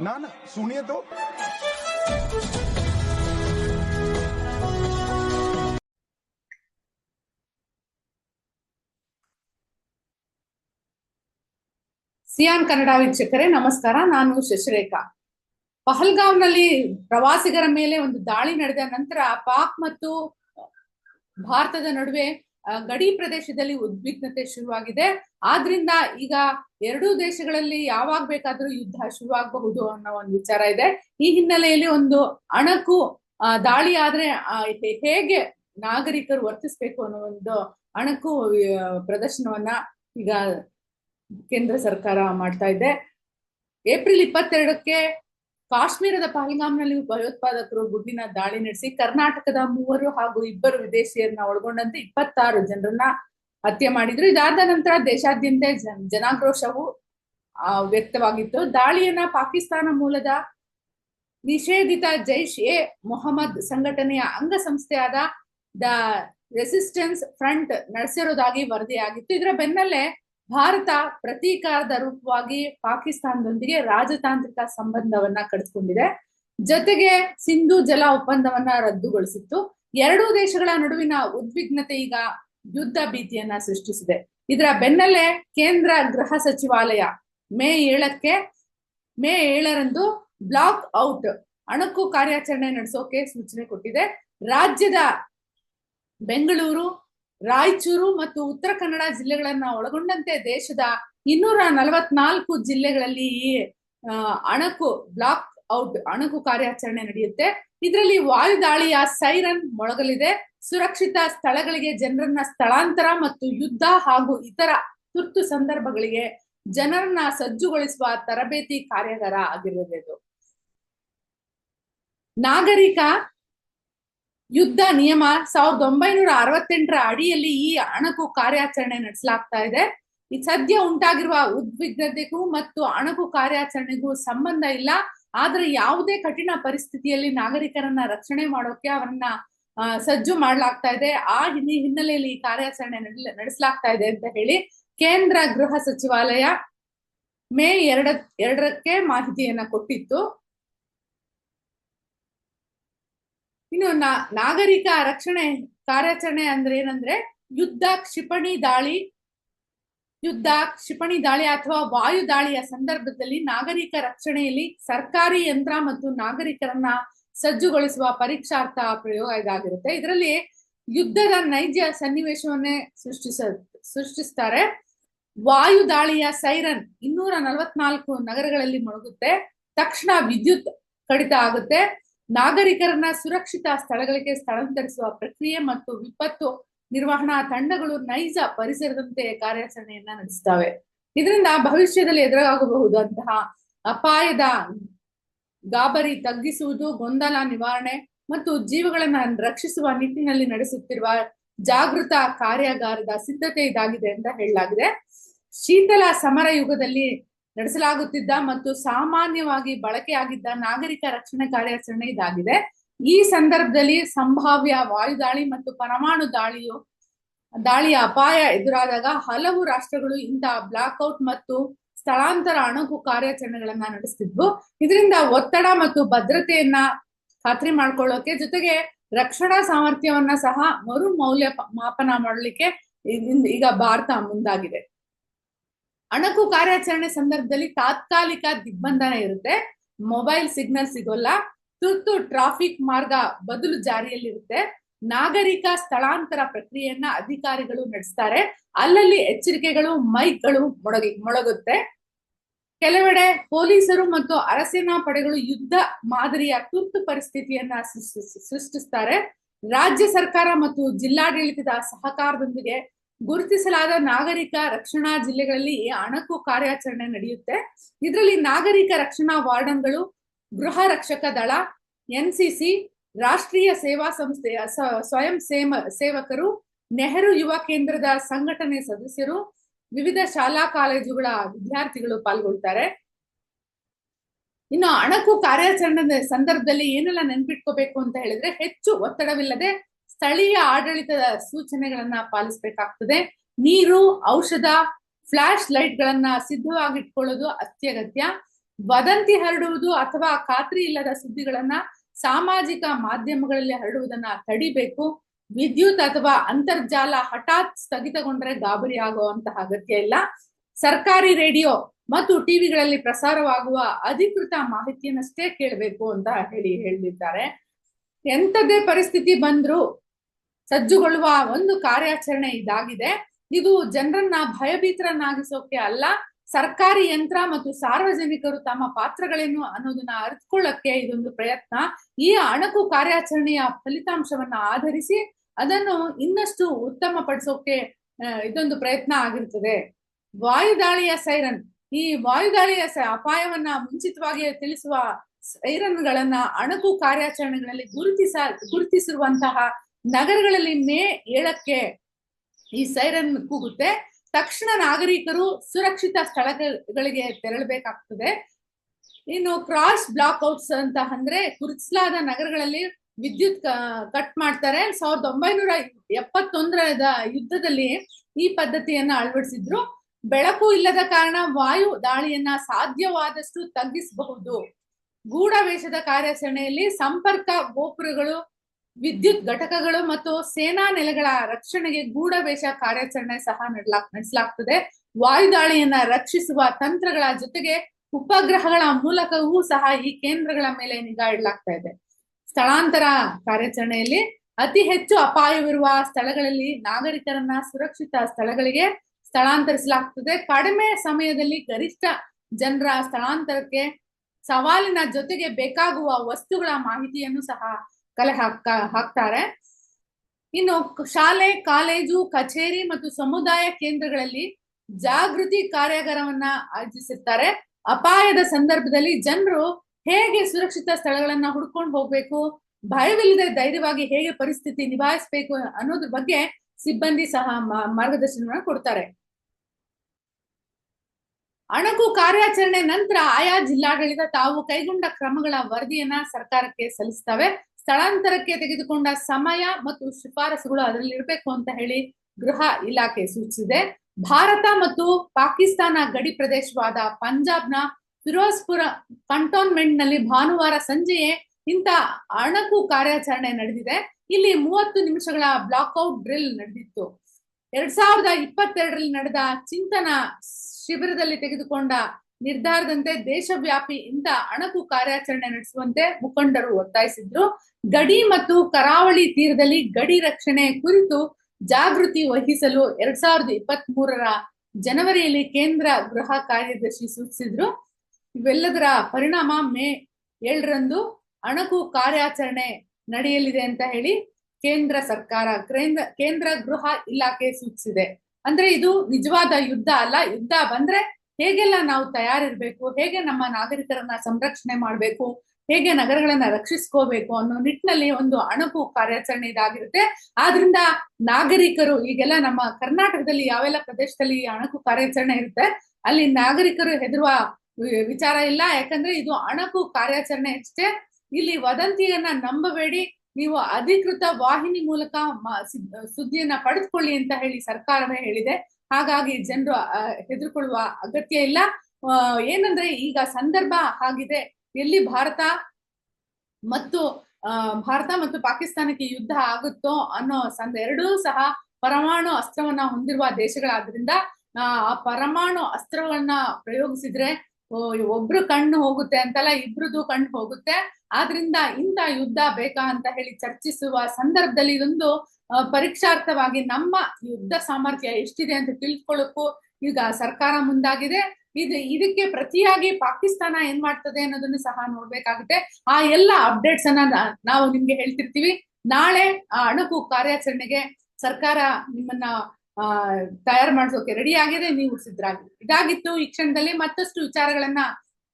ના ના સુણીએ ಸಿಯಾನ್ ಕನ್ನಡ ವೀಕ್ಷಕರೇ, ನಮಸ್ಕಾರ. ನಾನು ಶಶಿರೇಖಾ. ಪಹಲ್ಗಾವ್ನಲ್ಲಿ ಪ್ರವಾಸಿಗರ ಮೇಲೆ ಒಂದು ದಾಳಿ ನಡೆದ ನಂತರ ಪಾಕ್ ಮತ್ತು ಭಾರತದ ನಡುವೆ ಗಡಿ ಪ್ರದೇಶದಲ್ಲಿ ಉದ್ವಿಗ್ನತೆ ಶುರುವಾಗಿದೆ. ಆದ್ರಿಂದ ಈಗ ಎರಡೂ ದೇಶಗಳಲ್ಲಿ ಯಾವಾಗ ಬೇಕಾದ್ರೂ ಯುದ್ಧ ಶುರುವಾಗಬಹುದು ಅನ್ನೋ ಒಂದು ವಿಚಾರ ಇದೆ. ಈ ಹಿನ್ನೆಲೆಯಲ್ಲಿ ಒಂದು ಅಣಕು ದಾಳಿ ಆದ್ರೆ ಹೇಗೆ ನಾಗರಿಕರು ವರ್ತಿಸ್ಬೇಕು ಅನ್ನೋ ಒಂದು ಅಣಕು ಪ್ರದರ್ಶನವನ್ನ ಈಗ ಕೇಂದ್ರ ಸರ್ಕಾರ ಮಾಡ್ತಾ ಇದೆ. ಏಪ್ರಿಲ್ ಇಪ್ಪತ್ತೆರಡಕ್ಕೆ ಕಾಶ್ಮೀರದ ಪಹಲ್ಗಾಮ್ನಲ್ಲಿ ಭಯೋತ್ಪಾದಕರು ಗುಂಡಿನ ದಾಳಿ ನಡೆಸಿ ಕರ್ನಾಟಕದ ಮೂವರು ಹಾಗೂ ಇಬ್ಬರು ವಿದೇಶಿಯರನ್ನ ಒಳಗೊಂಡಂತೆ ಇಪ್ಪತ್ತಾರು ಜನರನ್ನ ಹತ್ಯೆ ಮಾಡಿದ್ರು. ಇದಾದ ನಂತರ ದೇಶಾದ್ಯಂತ ಜನ- ಜನಾಕ್ರೋಶವು ವ್ಯಕ್ತವಾಗಿತ್ತು. ದಾಳಿಯನ್ನ ಪಾಕಿಸ್ತಾನ ಮೂಲದ ನಿಷೇಧಿತ ಜೈಷ್ ಎ ಮೊಹಮ್ಮದ್ ಸಂಘಟನೆಯ ಅಂಗಸಂಸ್ಥೆಯಾದ ದ ರೆಸಿಸ್ಟೆನ್ಸ್ ಫ್ರಂಟ್ ನಡೆಸಿರೋದಾಗಿ ವರದಿಯಾಗಿತ್ತು. ಇದರ ಬೆನ್ನಲ್ಲೇ ಭಾರತ ಪ್ರತೀಕಾರದ ರೂಪವಾಗಿ ಪಾಕಿಸ್ತಾನದೊಂದಿಗೆ ರಾಜತಾಂತ್ರಿಕ ಸಂಬಂಧವನ್ನ ಕಡಿದುಕೊಂಡಿದೆ ಜೊತೆಗೆ ಸಿಂಧು ಜಲ ಒಪ್ಪಂದವನ್ನ ರದ್ದುಗೊಳಿಸಿತ್ತು. ಎರಡೂ ದೇಶಗಳ ನಡುವಿನ ಉದ್ವಿಗ್ನತೆ ಈಗ ಯುದ್ಧ ಭೀತಿಯನ್ನ ಸೃಷ್ಟಿಸಿದೆ. ಇದರ ಬೆನ್ನಲ್ಲೇ ಕೇಂದ್ರ ಗೃಹ ಸಚಿವಾಲಯ ಮೇ ಏಳಕ್ಕೆ, ಮೇ ಏಳರಂದು ಬ್ಲಾಕ್ ಔಟ್ ಅಣುಕು ಕಾರ್ಯಾಚರಣೆ ನಡೆಸೋಕೆ ಸೂಚನೆ ಕೊಟ್ಟಿದೆ. ರಾಜ್ಯದ ಬೆಂಗಳೂರು ರಾಯಚೂರು ಮತ್ತು ಉತ್ತರ ಕನ್ನಡ ಜಿಲ್ಲೆಗಳನ್ನ ಒಳಗೊಂಡಂತೆ ದೇಶದ ಇನ್ನೂರ ನಲವತ್ನಾಲ್ಕು ಜಿಲ್ಲೆಗಳಲ್ಲಿ ಈ ಅಣಕು, ಬ್ಲಾಕ್ ಔಟ್ ಅಣಕು ಕಾರ್ಯಾಚರಣೆ ನಡೆಯುತ್ತೆ. ಇದರಲ್ಲಿ ವಾಯುದಾಳಿಯ ಸೈರನ್ ಮೊಳಗಲಿದೆ. ಸುರಕ್ಷಿತ ಸ್ಥಳಗಳಿಗೆ ಜನರನ್ನ ಸ್ಥಳಾಂತರ ಮತ್ತು ಯುದ್ಧ ಹಾಗೂ ಇತರ ತುರ್ತು ಸಂದರ್ಭಗಳಿಗೆ ಜನರನ್ನ ಸಜ್ಜುಗೊಳಿಸುವ ತರಬೇತಿ ಕಾರ್ಯಾಗಾರ ಆಗಿರಲಿದೆ ನಾಗರಿಕ ಯುದ್ಧ ನಿಯಮ ಸಾವಿರದ ಒಂಬೈನೂರ ಅರವತ್ತೆಂಟರ ಅಡಿಯಲ್ಲಿ ಈ ಅಣಕು ಕಾರ್ಯಾಚರಣೆ ನಡೆಸಲಾಗ್ತಾ ಇದೆ. ಈ ಸದ್ಯ ಉಂಟಾಗಿರುವ ಉದ್ವಿಗ್ನತೆಗೂ ಮತ್ತು ಅಣಕು ಕಾರ್ಯಾಚರಣೆಗೂ ಸಂಬಂಧ ಇಲ್ಲ. ಆದ್ರೆ ಯಾವುದೇ ಕಠಿಣ ಪರಿಸ್ಥಿತಿಯಲ್ಲಿ ನಾಗರಿಕರನ್ನ ರಕ್ಷಣೆ ಮಾಡೋಕೆ ಅವರನ್ನ ಸಜ್ಜು ಮಾಡ್ಲಾಗ್ತಾ ಇದೆ. ಆ ಹಿನ್ನೆ- ಹಿನ್ನೆಲೆಯಲ್ಲಿ ಈ ಕಾರ್ಯಾಚರಣೆ ನಡೆಸಲಾಗ್ತಾ ಇದೆ ಅಂತ ಹೇಳಿ ಕೇಂದ್ರ ಗೃಹ ಸಚಿವಾಲಯ ಮೇ ಎರಡ ಎರಡಕ್ಕೆ ಮಾಹಿತಿಯನ್ನ ಕೊಟ್ಟಿತ್ತು. ಇನ್ನು ನಾಗರಿಕ ರಕ್ಷಣೆ ಕಾರ್ಯಾಚರಣೆ ಅಂದ್ರೆ ಏನಂದ್ರೆ ಯುದ್ಧ ಕ್ಷಿಪಣಿ ದಾಳಿ, ಯುದ್ಧ ಕ್ಷಿಪಣಿ ದಾಳಿ ಅಥವಾ ವಾಯು ದಾಳಿಯ ಸಂದರ್ಭದಲ್ಲಿ ನಾಗರಿಕ ರಕ್ಷಣೆಯಲ್ಲಿ ಸರ್ಕಾರಿ ಯಂತ್ರ ಮತ್ತು ನಾಗರಿಕರನ್ನ ಸಜ್ಜುಗೊಳಿಸುವ ಪರೀಕ್ಷಾರ್ಥ ಪ್ರಯೋಗ ಇದಾಗಿರುತ್ತೆ. ಇದರಲ್ಲಿ ಯುದ್ಧದ ನೈಜ ಸನ್ನಿವೇಶವನ್ನೇ ಸೃಷ್ಟಿಸ, ಸೃಷ್ಟಿಸ್ತಾರೆ. ವಾಯು ದಾಳಿಯ ಸೈರನ್ ಇನ್ನೂರ ನಲವತ್ನಾಲ್ಕು ನಗರಗಳಲ್ಲಿ ಮೊಳಗುತ್ತೆ. ತಕ್ಷಣ ವಿದ್ಯುತ್ ಕಡಿತ ಆಗುತ್ತೆ. ನಾಗರಿಕರನ್ನ ಸುರಕ್ಷಿತ ಸ್ಥಳಗಳಿಗೆ ಸ್ಥಳಾಂತರಿಸುವ ಪ್ರಕ್ರಿಯೆ ಮತ್ತು ವಿಪತ್ತು ನಿರ್ವಹಣಾ ತಂಡಗಳು ನೈಜ ಪರಿಸರದಂತೆ ಕಾರ್ಯಾಚರಣೆಯನ್ನ ನಡೆಸ್ತವೆ ಇದರಿಂದ ಭವಿಷ್ಯದಲ್ಲಿ ಎದುರಾಗಬಹುದಂತಹ ಅಪಾಯದ ಗಾಬರಿ ತಗ್ಗಿಸುವುದು, ಗೊಂದಲ ನಿವಾರಣೆ ಮತ್ತು ಜೀವಗಳನ್ನ ರಕ್ಷಿಸುವ ನಿಟ್ಟಿನಲ್ಲಿ ನಡೆಸುತ್ತಿರುವ ಜಾಗೃತ ಕಾರ್ಯಾಗಾರದ ಸಿದ್ಧತೆ ಇದಾಗಿದೆ ಅಂತ ಹೇಳಲಾಗಿದೆ. ಶೀತಲ ಸಮರ ಯುಗದಲ್ಲಿ ನಡೆಸಲಾಗುತ್ತಿದ್ದ ಮತ್ತು ಸಾಮಾನ್ಯವಾಗಿ ಬಳಕೆಯಾಗಿದ್ದ ನಾಗರಿಕ ರಕ್ಷಣೆ ಕಾರ್ಯಾಚರಣೆ ಇದಾಗಿದೆ. ಈ ಸಂದರ್ಭದಲ್ಲಿ ಸಂಭಾವ್ಯ ವಾಯುದಾಳಿ ಮತ್ತು ಪರಮಾಣು ದಾಳಿಯು, ದಾಳಿಯ ಅಪಾಯ ಎದುರಾದಾಗ ಹಲವು ರಾಷ್ಟ್ರಗಳು ಇಂತಹ ಬ್ಲಾಕ್ಔಟ್ ಮತ್ತು ಸ್ಥಳಾಂತರ ಅಣುಕು ಕಾರ್ಯಾಚರಣೆಗಳನ್ನ ನಡೆಸ್ತಿದ್ವು. ಇದರಿಂದ ಒತ್ತಡ ಮತ್ತು ಭದ್ರತೆಯನ್ನ ಖಾತ್ರಿ ಮಾಡ್ಕೊಳ್ಳೋಕೆ ಜೊತೆಗೆ ರಕ್ಷಣಾ ಸಾಮರ್ಥ್ಯವನ್ನ ಸಹ ಮರು ಮೌಲ್ಯ ಮಾಪನ ಮಾಡಲಿಕ್ಕೆ ಈಗ ಭಾರತ ಮುಂದಾಗಿದೆ. ಅಣಕು ಕಾರ್ಯಾಚರಣೆ ಸಂದರ್ಭದಲ್ಲಿ ತಾತ್ಕಾಲಿಕ ದಿಗ್ಬಂಧನ ಇರುತ್ತೆ. ಮೊಬೈಲ್ ಸಿಗ್ನಲ್ ಸಿಗೋಲ್ಲ. ತುರ್ತು ಟ್ರಾಫಿಕ್ ಮಾರ್ಗ ಬದಲು ಜಾರಿಯಲ್ಲಿರುತ್ತೆ. ನಾಗರಿಕ ಸ್ಥಳಾಂತರ ಪ್ರಕ್ರಿಯೆಯನ್ನ ಅಧಿಕಾರಿಗಳು ನಡೆಸ್ತಾರೆ. ಅಲ್ಲಲ್ಲಿ ಎಚ್ಚರಿಕೆಗಳು, ಮೈಕ್ಗಳು ಮೊಳಗಿ, ಮೊಳಗುತ್ತೆ. ಕೆಲವೆಡೆ ಪೊಲೀಸರು ಮತ್ತು ಅರಸೇನಾ ಪಡೆಗಳು ಯುದ್ಧ ಮಾದರಿಯ ತುರ್ತು ಪರಿಸ್ಥಿತಿಯನ್ನ ಸೃಷ್ಟಿಸ್- ಸೃಷ್ಟಿಸ್ತಾರೆ. ರಾಜ್ಯ ಸರ್ಕಾರ ಮತ್ತು ಜಿಲ್ಲಾಡಳಿತದ ಸಹಕಾರದೊಂದಿಗೆ ಗುರುತಿಸಲಾದ ನಾಗರಿಕ ರಕ್ಷಣಾ ಜಿಲ್ಲೆಗಳಲ್ಲಿ ಅಣಕು ಕಾರ್ಯಾಚರಣೆ ನಡೆಯುತ್ತೆ. ಇದರಲ್ಲಿ ನಾಗರಿಕ ರಕ್ಷಣಾ ವಾರ್ಡನ್ಗಳು, ಗೃಹ ರಕ್ಷಕ ದಳ, ಎನ್ಸಿಸಿ, ರಾಷ್ಟ್ರೀಯ ಸೇವಾ ಸಂಸ್ಥೆಯ ಸ್ವಯಂ ಸೇಮ, ಸೇವಕರು, ನೆಹರು ಯುವ ಕೇಂದ್ರದ ಸಂಘಟನೆ ಸದಸ್ಯರು, ವಿವಿಧ ಶಾಲಾ ಕಾಲೇಜುಗಳ ವಿದ್ಯಾರ್ಥಿಗಳು ಪಾಲ್ಗೊಳ್ತಾರೆ. ಇನ್ನು ಅಣಕು ಕಾರ್ಯಾಚರಣೆ ಸಂದರ್ಭದಲ್ಲಿ ಏನೆಲ್ಲ ನೆನ್ಪಿಟ್ಕೋಬೇಕು ಅಂತ ಹೇಳಿದ್ರೆ ಹೆಚ್ಚು ಒತ್ತಡವಿಲ್ಲದೆ ಸ್ಥಳೀಯ ಆಡಳಿತದ ಸೂಚನೆಗಳನ್ನ ಪಾಲಿಸಬೇಕಾಗ್ತದೆ. ನೀರು, ಔಷಧ, ಫ್ಲಾಶ್ ಲೈಟ್ ಗಳನ್ನ ಸಿದ್ಧವಾಗಿಟ್ಕೊಳ್ಳೋದು ಅತ್ಯಗತ್ಯ. ವದಂತಿ ಹರಡುವುದು ಅಥವಾ ಖಾತ್ರಿ ಇಲ್ಲದ ಸುದ್ದಿಗಳನ್ನ ಸಾಮಾಜಿಕ ಮಾಧ್ಯಮಗಳಲ್ಲಿ ಹರಡುವುದನ್ನ ತಡಿಬೇಕು. ವಿದ್ಯುತ್ ಅಥವಾ ಅಂತರ್ಜಾಲ ಹಠಾತ್ ಸ್ಥಗಿತಗೊಂಡ್ರೆ ಗಾಬರಿ ಆಗುವಂತಹ ಅಗತ್ಯ ಇಲ್ಲ. ಸರ್ಕಾರಿ ರೇಡಿಯೋ ಮತ್ತು ಟಿವಿಗಳಲ್ಲಿ ಪ್ರಸಾರವಾಗುವ ಅಧಿಕೃತ ಮಾಹಿತಿಯನ್ನಷ್ಟೇ ಕೇಳಬೇಕು ಅಂತ ಹೇಳಿ ಹೇಳಿದ್ದಾರೆ ಎಂಥದೇ ಪರಿಸ್ಥಿತಿ ಬಂದ್ರು ಸಜ್ಜುಗೊಳ್ಳುವ ಒಂದು ಕಾರ್ಯಾಚರಣೆ ಇದಾಗಿದೆ. ಇದು ಜನರನ್ನ ಭಯಭೀತರನ್ನಾಗಿಸೋಕೆ ಅಲ್ಲ, ಸರ್ಕಾರಿ ಯಂತ್ರ ಮತ್ತು ಸಾರ್ವಜನಿಕರು ತಮ್ಮ ಪಾತ್ರಗಳೇನು ಅನ್ನೋದನ್ನ ಅರಿತುಕೊಳ್ಳಕ್ಕೆ ಇದೊಂದು ಪ್ರಯತ್ನ. ಈ ಅಣಕು ಕಾರ್ಯಾಚರಣೆಯ ಫಲಿತಾಂಶವನ್ನ ಆಧರಿಸಿ ಅದನ್ನು ಇನ್ನಷ್ಟು ಉತ್ತಮ ಪಡಿಸೋಕೆ ಇದೊಂದು ಪ್ರಯತ್ನ ಆಗಿರ್ತದೆ. ವಾಯುದಾಳಿಯ ಸೈರನ್. ಈ ವಾಯುದಾಳಿಯ ಅಪಾಯವನ್ನ ಮುಂಚಿತವಾಗಿ ತಿಳಿಸುವ ಸೈರನ್ಗಳನ್ನ ಅಣಕು ಕಾರ್ಯಾಚರಣೆಗಳಲ್ಲಿ ಗುರುತಿಸ, ಗುರುತಿಸಿರುವಂತಹ ನಗರಗಳಲ್ಲಿ ಮೇ ಏಳಕ್ಕೆ ಈ ಸೈರನ್ ಕೂಗುತ್ತೆ. ತಕ್ಷಣ ನಾಗರಿಕರು ಸುರಕ್ಷಿತ ಸ್ಥಳಗಳಿಗೆ ತೆರಳಬೇಕಾಗ್ತದೆ. ಇನ್ನು ಕ್ರಾಸ್ ಬ್ಲಾಕ್ಔಟ್ಸ್ ಅಂತ ಅಂದ್ರೆ ಗುರುತಿಸಲಾದ ನಗರಗಳಲ್ಲಿ ವಿದ್ಯುತ್ ಕಟ್ ಮಾಡ್ತಾರೆ. ಸಾವಿರದ ಒಂಬೈನೂರ ಎಪ್ಪತ್ತೊಂದರದ ಯುದ್ಧದಲ್ಲಿ ಈ ಪದ್ಧತಿಯನ್ನ ಅಳವಡಿಸಿದ್ರು. ಬೆಳಕು ಇಲ್ಲದ ಕಾರಣ ವಾಯು ದಾಳಿಯನ್ನ ಸಾಧ್ಯವಾದಷ್ಟು ತಗ್ಗಿಸಬಹುದು. ಗೂಢವೇಷದ ಕಾರ್ಯಾಚರಣೆಯಲ್ಲಿ ಸಂಪರ್ಕ ಗೋಪುರಗಳು ವಿದ್ಯುತ್ ಘಟಕಗಳು ಮತ್ತು ಸೇನಾ ನೆಲೆಗಳ ರಕ್ಷಣೆಗೆ ಗೂಢವೇಷ ಕಾರ್ಯಾಚರಣೆ ಸಹ ನಡಲಾ ನಡೆಸಲಾಗ್ತದೆ. ವಾಯುದಾಳಿಯನ್ನ ರಕ್ಷಿಸುವ ತಂತ್ರಗಳ ಜೊತೆಗೆ ಉಪಗ್ರಹಗಳ ಮೂಲಕವೂ ಸಹ ಈ ಕೇಂದ್ರಗಳ ಮೇಲೆ ನಿಗಾ ಇಡಲಾಗ್ತಾ ಇದೆ. ಸ್ಥಳಾಂತರ ಕಾರ್ಯಾಚರಣೆಯಲ್ಲಿ ಅತಿ ಹೆಚ್ಚು ಅಪಾಯವಿರುವ ಸ್ಥಳಗಳಲ್ಲಿ ನಾಗರಿಕರನ್ನ ಸುರಕ್ಷಿತ ಸ್ಥಳಗಳಿಗೆ ಸ್ಥಳಾಂತರಿಸಲಾಗ್ತದೆ. ಕಡಿಮೆ ಸಮಯದಲ್ಲಿ ಗರಿಷ್ಠ ಜನರ ಸ್ಥಳಾಂತರಕ್ಕೆ ಸವಾಲಿನ ಜೊತೆಗೆ ಬೇಕಾಗುವ ವಸ್ತುಗಳ ಮಾಹಿತಿಯನ್ನು ಸಹ ಕಲೆ ಹಾಕ ಹಾಕ್ತಾರೆ. ಇನ್ನು ಶಾಲೆ, ಕಾಲೇಜು, ಕಚೇರಿ ಮತ್ತು ಸಮುದಾಯ ಕೇಂದ್ರಗಳಲ್ಲಿ ಜಾಗೃತಿ ಕಾರ್ಯಾಗಾರವನ್ನ ಆಯೋಜಿಸಿರ್ತಾರೆ. ಅಪಾಯದ ಸಂದರ್ಭದಲ್ಲಿ ಜನರು ಹೇಗೆ ಸುರಕ್ಷಿತ ಸ್ಥಳಗಳನ್ನ ಹುಡ್ಕೊಂಡು ಹೋಗ್ಬೇಕು, ಭಯವಿಲ್ಲದೆ ಧೈರ್ಯವಾಗಿ ಹೇಗೆ ಪರಿಸ್ಥಿತಿ ನಿಭಾಯಿಸಬೇಕು ಅನ್ನೋದ್ರ ಬಗ್ಗೆ ಸಿಬ್ಬಂದಿ ಸಹ ಮಾರ್ಗದರ್ಶನವನ್ನು ಕೊಡ್ತಾರೆ. ಅಣಕು ಕಾರ್ಯಾಚರಣೆ ನಂತರ ಆಯಾ ಜಿಲ್ಲಾಡಳಿತ ತಾವು ಕೈಗೊಂಡ ಕ್ರಮಗಳ ವರದಿಯನ್ನ ಸರ್ಕಾರಕ್ಕೆ ಸಲ್ಲಿಸ್ತವೆ. ಸ್ಥಳಾಂತರಕ್ಕೆ ತೆಗೆದುಕೊಂಡ ಸಮಯ ಮತ್ತು ಶಿಫಾರಸುಗಳು ಅದರಲ್ಲಿ ಇರಬೇಕು ಅಂತ ಹೇಳಿ ಗೃಹ ಇಲಾಖೆ ಸೂಚಿಸಿದೆ. ಭಾರತ ಮತ್ತು ಪಾಕಿಸ್ತಾನ ಗಡಿ ಪ್ರದೇಶವಾದ ಪಂಜಾಬ್ನ ಫಿರೋಜ್ಪುರ ಕಂಟೋನ್ಮೆಂಟ್ನಲ್ಲಿ ಭಾನುವಾರ ಸಂಜೆಯೇ ಇಂಥ ಅಣಕು ಕಾರ್ಯಾಚರಣೆ ನಡೆದಿದೆ. ಇಲ್ಲಿ ಮೂವತ್ತು ನಿಮಿಷಗಳ ಬ್ಲಾಕ್ಔಟ್ ಡ್ರಿಲ್ ನಡೆದಿತ್ತು. ಎರಡ್ ಸಾವಿರದ ಇಪ್ಪತ್ತೆರಡರಲ್ಲಿ ನಡೆದ ಚಿಂತನ ಶಿಬಿರದಲ್ಲಿ ತೆಗೆದುಕೊಂಡ ನಿರ್ಧಾರದಂತೆ ದೇಶವ್ಯಾಪಿ ಇಂಥ ಅಣಕು ಕಾರ್ಯಾಚರಣೆ ನಡೆಸುವಂತೆ ಮುಖಂಡರು ಒತ್ತಾಯಿಸಿದ್ರು. ಗಡಿ ಮತ್ತು ಕರಾವಳಿ ತೀರದಲ್ಲಿ ಗಡಿ ರಕ್ಷಣೆ ಕುರಿತು ಜಾಗೃತಿ ವಹಿಸಲು ಎರಡ್ ಸಾವಿರದ ಇಪ್ಪತ್ತ್ ಮೂರರ ಜನವರಿಯಲ್ಲಿ ಕೇಂದ್ರ ಗೃಹ ಕಾರ್ಯದರ್ಶಿ ಸೂಚಿಸಿದ್ರು. ಇವೆಲ್ಲದರ ಪರಿಣಾಮ ಮೇ ಏಳರಂದು ಅಣಕು ಕಾರ್ಯಾಚರಣೆ ನಡೆಯಲಿದೆ ಅಂತ ಹೇಳಿ ಕೇಂದ್ರ ಸರ್ಕಾರ, ಕೇಂದ್ರ ಕೇಂದ್ರ ಗೃಹ ಇಲಾಖೆ ಸೂಚಿಸಿದೆ. ಅಂದ್ರೆ ಇದು ನಿಜವಾದ ಯುದ್ಧ ಅಲ್ಲ, ಯುದ್ಧ ಬಂದ್ರೆ ಹೇಗೆಲ್ಲ ನಾವು ತಯಾರಿರ್ಬೇಕು, ಹೇಗೆ ನಮ್ಮ ನಾಗರಿಕರನ್ನ ಸಂರಕ್ಷಣೆ ಮಾಡ್ಬೇಕು, ಹೇಗೆ ನಗರಗಳನ್ನ ರಕ್ಷಿಸ್ಕೋಬೇಕು ಅನ್ನೋ ನಿಟ್ಟಿನಲ್ಲಿ ಒಂದು ಅಣಕು ಕಾರ್ಯಾಚರಣೆ ಇದಾಗಿರುತ್ತೆ. ಆದ್ರಿಂದ ನಾಗರಿಕರು, ಈಗೆಲ್ಲ ನಮ್ಮ ಕರ್ನಾಟಕದಲ್ಲಿ ಯಾವೆಲ್ಲ ಪ್ರದೇಶದಲ್ಲಿ ಅಣಕು ಕಾರ್ಯಾಚರಣೆ ಇರುತ್ತೆ, ಅಲ್ಲಿ ನಾಗರಿಕರು ಹೆದರುವ ವಿಚಾರ ಇಲ್ಲ. ಯಾಕಂದ್ರೆ ಇದು ಅಣಕು ಕಾರ್ಯಾಚರಣೆ ಅಷ್ಟೇ. ಇಲ್ಲಿ ವದಂತಿಯನ್ನ ನಂಬಬೇಡಿ. ನೀವು ಅಧಿಕೃತ ವಾಹಿನಿ ಮೂಲಕ ಸುದ್ದಿಯನ್ನ ಪಡೆದುಕೊಳ್ಳಿ ಅಂತ ಹೇಳಿ ಸರ್ಕಾರವೇ ಹೇಳಿದೆ. ಹಾಗಾಗಿ ಜನರು ಹೆದರ್ಕೊಳ್ಳುವ ಅಗತ್ಯ ಇಲ್ಲ. ಏನಂದ್ರೆ ಈಗ ಸಂದರ್ಭ ಆಗಿದೆ ಎಲ್ಲಿ ಭಾರತ ಮತ್ತು ಭಾರತ ಮತ್ತು ಪಾಕಿಸ್ತಾನಕ್ಕೆ ಯುದ್ಧ ಆಗುತ್ತೋ ಅನ್ನೋ ಸಂದ, ಎರಡೂ ಸಹ ಪರಮಾಣು ಅಸ್ತ್ರವನ್ನ ಹೊಂದಿರುವ ದೇಶಗಳಾದ್ರಿಂದ, ಆ, ಪರಮಾಣು ಅಸ್ತ್ರವನ್ನ ಪ್ರಯೋಗಿಸಿದ್ರೆ ಒಬ್ರು ಕಣ್ಣು ಹೋಗುತ್ತೆ ಅಂತಲ್ಲ ಇಬ್ರದ್ದು ಕಣ್ಣು ಹೋಗುತ್ತೆ. ಆದ್ರಿಂದ ಇಂಥ ಯುದ್ಧ ಬೇಕಾ ಅಂತ ಹೇಳಿ ಚರ್ಚಿಸುವ ಸಂದರ್ಭದಲ್ಲಿ ಇದೊಂದು ಪರೀಕ್ಷಾರ್ಥವಾಗಿ ನಮ್ಮ ಯುದ್ಧ ಸಾಮರ್ಥ್ಯ ಎಷ್ಟಿದೆ ಅಂತ ತಿಳ್ಕೊಳ್ಳೋಕ್ಕೂ ಈಗ ಸರ್ಕಾರ ಮುಂದಾಗಿದೆ. ಇದು, ಇದಕ್ಕೆ ಪ್ರತಿಯಾಗಿ ಪಾಕಿಸ್ತಾನ ಏನ್ ಮಾಡ್ತದೆ ಅನ್ನೋದನ್ನು ಸಹ ನೋಡ್ಬೇಕಾಗುತ್ತೆ. ಆ ಎಲ್ಲ ಅಪ್ಡೇಟ್ಸ್ ಅನ್ನ ನಾವು ನಿಮ್ಗೆ ಹೇಳ್ತಿರ್ತೀವಿ. ನಾಳೆ ಆ ಅಣಕು ಕಾರ್ಯಾಚರಣೆಗೆ ಸರ್ಕಾರ ನಿಮ್ಮನ್ನ ತಯಾರು ಮಾಡಿಸೋಕೆ ರೆಡಿ ಆಗಿದೆ ನೀವು ಸಿದ್ಧರಾಗಿ ಇದಾಗಿತ್ತು ಈ ಕ್ಷಣದಲ್ಲಿ ಮತ್ತಷ್ಟು ವಿಚಾರಗಳನ್ನ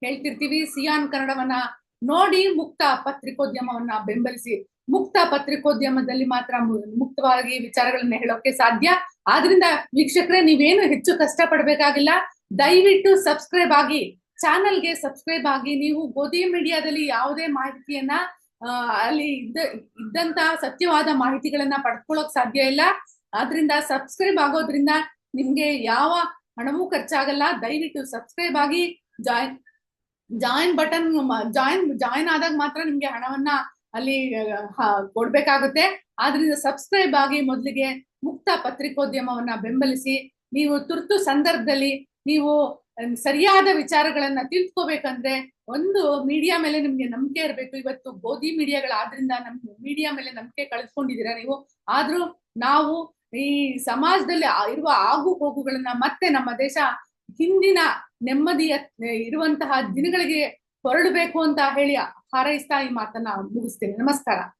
ಹೇಳ್ತಿರ್ತೀವಿ. ಸಿಯಾನ್ ಕನ್ನಡವನ್ನ ನೋಡಿ ಮುಕ್ತ ಪತ್ರಿಕೋದ್ಯಮವನ್ನ ಬೆಂಬಲಿಸಿ. ಮುಕ್ತ ಪತ್ರಿಕೋದ್ಯಮದಲ್ಲಿ ಮಾತ್ರ ಮುಕ್ತವಾಗಿ ವಿಚಾರಗಳನ್ನ ಹೇಳೋಕೆ ಸಾಧ್ಯ. ಆದ್ರಿಂದ ವೀಕ್ಷಕರೇ ನೀವೇನು ಹೆಚ್ಚು ಕಷ್ಟ ಪಡ್ಬೇಕಾಗಿಲ್ಲ ದಯವಿಟ್ಟು ಸಬ್ಸ್ಕ್ರೈಬ್ ಆಗಿ ಚಾನಲ್ಗೆ ಸಬ್ಸ್ಕ್ರೈಬ್ ಆಗಿ ನೀವು ಗೋಧಿ ಮೀಡಿಯಾದಲ್ಲಿ ಯಾವುದೇ ಮಾಹಿತಿಯನ್ನ ಆ, ಅಲ್ಲಿ ಇದ್ದ ಇದ್ದಂತ ಸತ್ಯವಾದ ಮಾಹಿತಿಗಳನ್ನ ಪಡ್ಕೊಳ್ಳೋಕ್ ಸಾಧ್ಯ ಇಲ್ಲ. ಆದ್ರಿಂದ ಸಬ್ಸ್ಕ್ರೈಬ್ ಆಗೋದ್ರಿಂದ ನಿಮ್ಗೆ ಯಾವ ಹಣವೂ ಖರ್ಚಾಗಲ್ಲ. ದಯವಿಟ್ಟು ಸಬ್ಸ್ಕ್ರೈಬ್ ಆಗಿ join join button join join ಆದಾಗ ಮಾತ್ರ ನಿಮ್ಗೆ ಹಣವನ್ನ ಅಲ್ಲಿ ಕೊಡ್ಬೇಕಾಗುತ್ತೆ. ಆದ್ರಿಂದ ಸಬ್ಸ್ಕ್ರೈಬ್ ಆಗಿ ಮೊದಲಿಗೆ ಮುಕ್ತ ಪತ್ರಿಕೋದ್ಯಮವನ್ನ ಬೆಂಬಲಿಸಿ, ನೀವು ತುರ್ತು ಸಂದರ್ಭದಲ್ಲಿ ನೀವು ಸರಿಯಾದ ವಿಚಾರಗಳನ್ನ ತಿಳ್ಕೊಬೇಕಂದ್ರೆ ಒಂದು ಮೀಡಿಯಾ ಮೇಲೆ ನಿಮ್ಗೆ ನಂಬಿಕೆ ಇರಬೇಕು. ಇವತ್ತು ಗೋಧಿ ಮೀಡಿಯಾಗಳಾದ್ರಿಂದ ನಮ್ ಮೀಡಿಯಾ ಮೇಲೆ ನಂಬಿಕೆ ಕಳ್ಕೊಂಡಿದ್ದೀರಾ ನೀವು? ಆದ್ರೂ ನಾವು ಈ ಸಮಾಜದಲ್ಲಿ ಇರುವ ಆಗು ಹೋಗುಗಳನ್ನ ಮತ್ತೆ ನಮ್ಮ ದೇಶ ಹಿಂದಿನ ನೆಮ್ಮದಿಯ ಇರುವಂತಹ ದಿನಗಳಿಗೆ ಹೊರಡಬೇಕು ಅಂತ ಹೇಳಿ ಹಾರೈಸ್ತಾ ಈ ಮಾತನ್ನ ಮುಗಿಸ್ತೇನೆ. ನಮಸ್ಕಾರ.